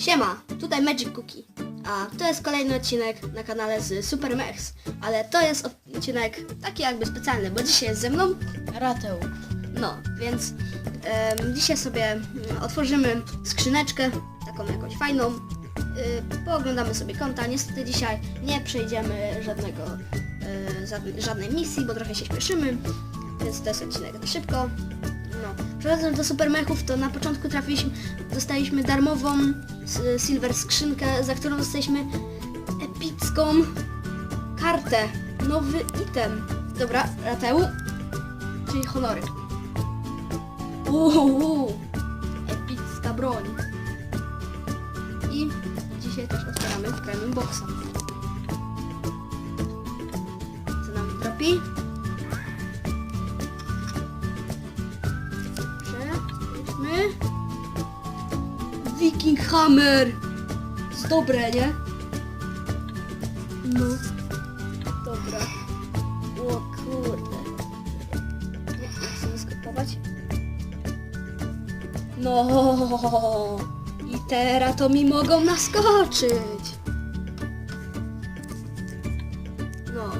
Siema, tutaj Magic Cookie, a to jest kolejny odcinek na kanale z Super Mechs, ale to jest odcinek taki jakby specjalny, bo dzisiaj jest ze mną, Rateł. no, więc dzisiaj sobie mm, otworzymy skrzyneczkę, taką jakąś fajną, y, pooglądamy sobie konta, niestety dzisiaj nie przejdziemy żadnego, y, żadnej- żadnej misji, bo trochę się śpieszymy, więc to jest odcinek na szybko. No, przechodząc do supermechów, to na początku trafiliśmy, dostaliśmy darmową silver skrzynkę, za którą dostaliśmy epicką kartę, nowy item. Dobra, Rateu, czyli honory. Uuu, epicka broń. I dzisiaj też otwieramy premium boxa. Co nam dropi? Viking Hammer! Jest dobre, nie? No. Dobra. O kurde. Nie, chcę skopiować. No. I teraz to mi mogą naskoczyć. No.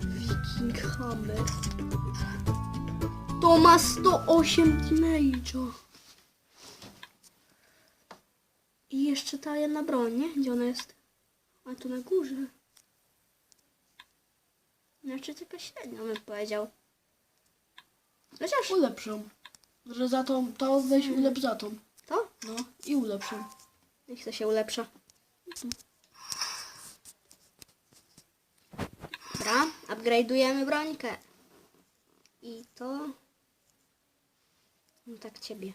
Viking Hammer. To ma 108 damage'a. I jeszcze ta jedna broń, nie? Gdzie ona jest? A tu na górze. Znaczy taka średnia bym powiedział. Chociaż Ulepszą. Że za tą, to weź ulepsz za tą. to? No i ulepszą. Niech to się ulepsza. Dobra, upgrade'ujemy brońkę. I to... No tak ciebie.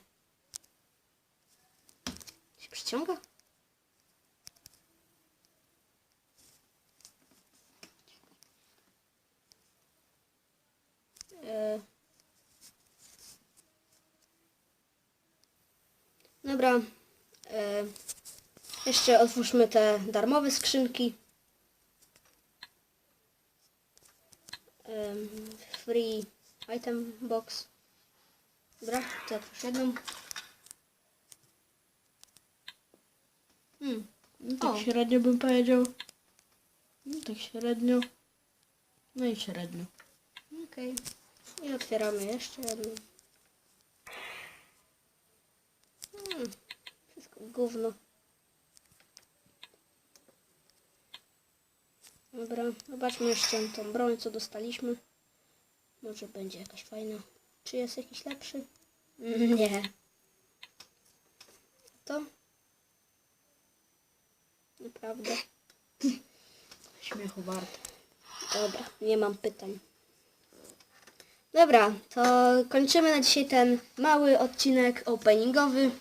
Przyciąga? E... Dobra. E... Jeszcze otwórzmy te darmowe skrzynki. Em, Free item box. Dobra, to otwórz jedną. Hmm. No, tak O. średnio bym powiedział. No, tak średnio. No i średnio. Okej. I otwieramy jeszcze jedną. Hmm. Wszystko gówno. Dobra, zobaczmy jeszcze tą broń, co dostaliśmy. Może będzie jakaś fajna. Czy jest jakiś lepszy? Nie. To? Naprawdę. Śmiechu warte. Dobra, nie mam pytań. Dobra, to kończymy na dzisiaj ten mały odcinek openingowy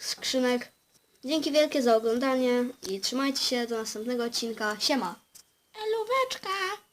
skrzynek. Dzięki wielkie za oglądanie i trzymajcie się do następnego odcinka. Siema! Elóweczka!